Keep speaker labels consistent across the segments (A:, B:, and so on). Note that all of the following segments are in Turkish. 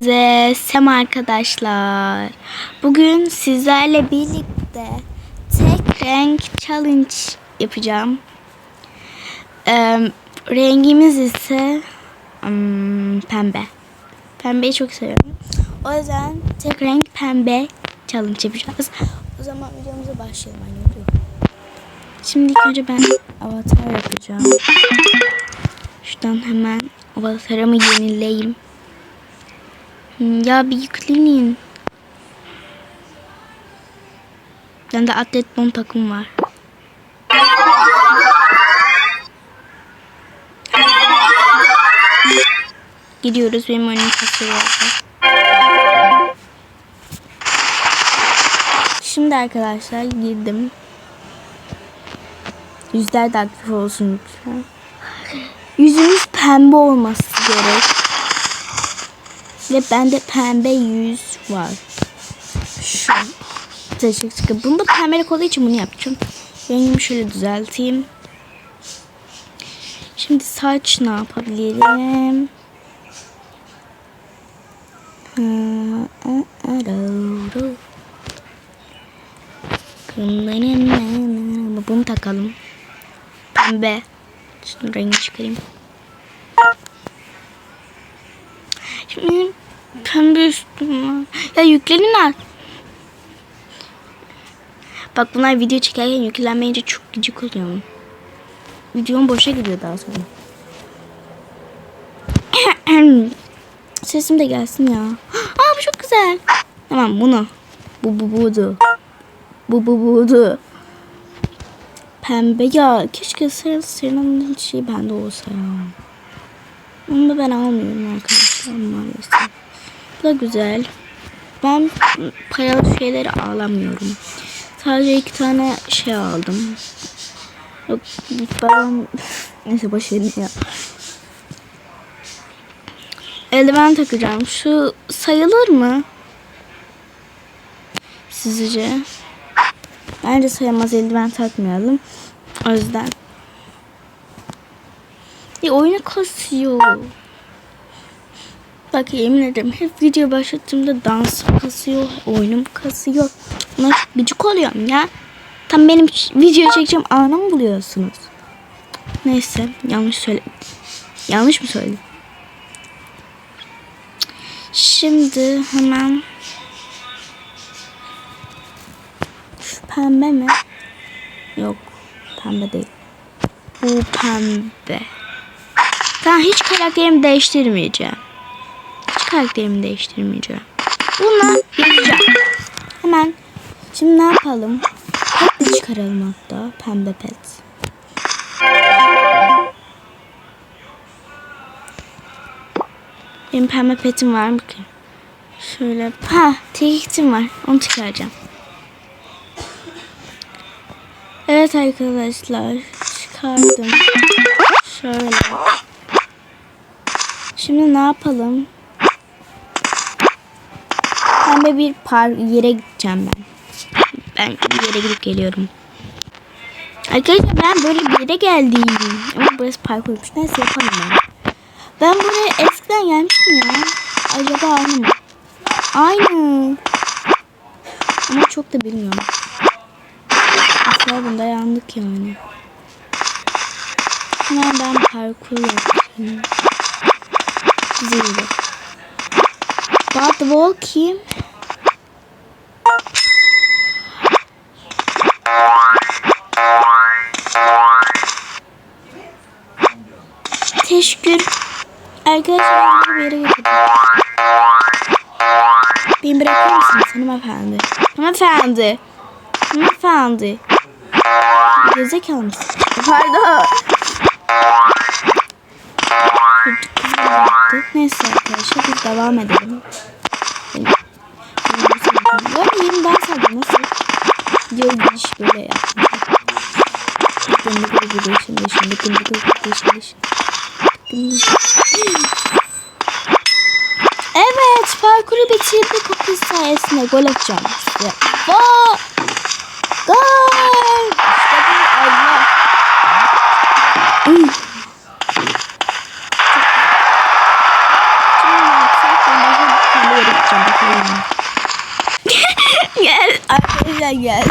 A: Hepinize Sem arkadaşlar. Bugün sizlerle birlikte tek renk challenge yapacağım. Ee, rengimiz ise hmm, pembe. Pembeyi çok seviyorum. O yüzden tek renk pembe challenge yapacağız. O zaman videomuza başlayalım. Anne. Şimdi ilk önce ben avatar yapacağım. Şuradan hemen avatarımı yenileyim. Hmm, Ya bir yükleyin. Bende atlet bon takım var. Gidiyoruz benim oyunum kasıyor. Şimdi arkadaşlar girdim. Yüzler de aktif olsun lütfen. Yüzümüz pembe olması gerek. Ve bende pembe yüz var. Şu. Teşekkür ederim. Bunu da pembelik olduğu için bunu yapacağım. Rengimi şöyle düzelteyim. Şimdi saç ne yapabilirim? Bunu takalım. Pembe. Şunu rengi çıkarayım. Benim pembe üstüm var. Ya yüklenin artık. Bak bunlar video çekerken yüklenmeyince çok gıcık oluyorum. Videom boşa gidiyor daha sonra. Sesim de gelsin ya. Aa bu çok güzel. Tamam bunu. Bu bu budu. Bu bu budu. Pembe ya. Keşke senin senin şey bende olsa ya. Onu da ben almıyorum arkadaşlar maalesef. Bu da güzel. Ben paralı şeyleri alamıyorum. Sadece iki tane şey aldım. Yok ben neyse boş verin ya. Eldiven takacağım. Şu sayılır mı? Sizce? Bence sayılmaz eldiven takmayalım. O yüzden. Ya oyunu kasıyor. Bak yemin ederim hep video başlattığımda dans kasıyor, oyunum kasıyor. Buna gıcık oluyorum ya. Tam benim video çekeceğim anı mı buluyorsunuz? Neyse yanlış söyle. Yanlış mı söyledim? Şimdi hemen şu pembe mi? Yok pembe değil. Bu pembe. Ben hiç karakterimi değiştirmeyeceğim. Karakterimi değiştirmeyeceğim. Bununla yapacağım. Hemen şimdi ne yapalım? Pet de çıkaralım hatta. Pembe pet. Benim pembe petim var mı ki? Şöyle. Ha, tekitim var. Onu çıkaracağım. Evet arkadaşlar. Çıkardım. Şöyle. Şimdi ne yapalım? Pembe bir par yere gideceğim ben. Ben bir yere gidip geliyorum. Arkadaşlar ben böyle bir yere geldim. Ama burası parkurmuş. Neyse yapalım ben. Ben buraya eskiden gelmiştim ya. Acaba aynı mı? Aynı. Ama çok da bilmiyorum. Mesela bunda yandık yani. Hemen ben parkur yapayım. Zildi. Bad Wall kim? Teşekkür. Arkadaşlar bir yere getirdim. Beni bırakır mısınız hanımefendi? Hanımefendi. Hanımefendi. Gezekalı mısın? Pardon yaptı. Neyse arkadaşlar biz devam edelim. Böyle yeni dans adı nasıl? Diyor gidiş böyle yaptım. Dıkın dıkın dıkın dıkın dıkın dıkın dıkın Evet parkuru bitirdik. Kapı sayesinde gol atacağım. Ve gol! Gol! Gel arkadaşlar gel.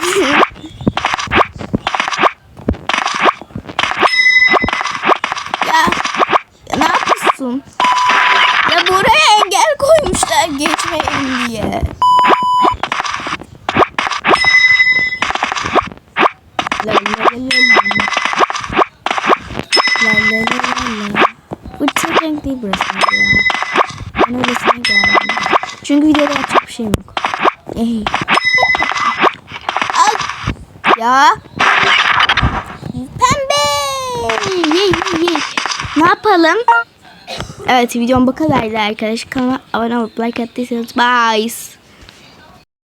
A: ya, ya ne yapıyorsun? Ya buraya engel koymuşlar geçmeyin diye. La la la la la. La la la la burası. Çünkü videoda yapacak bir şeyim yok. Ey. Pembe. Ye ye ye. Ne yapalım? Evet videom bu kadardı arkadaşlar. Kanala abone olup like attıysanız bye.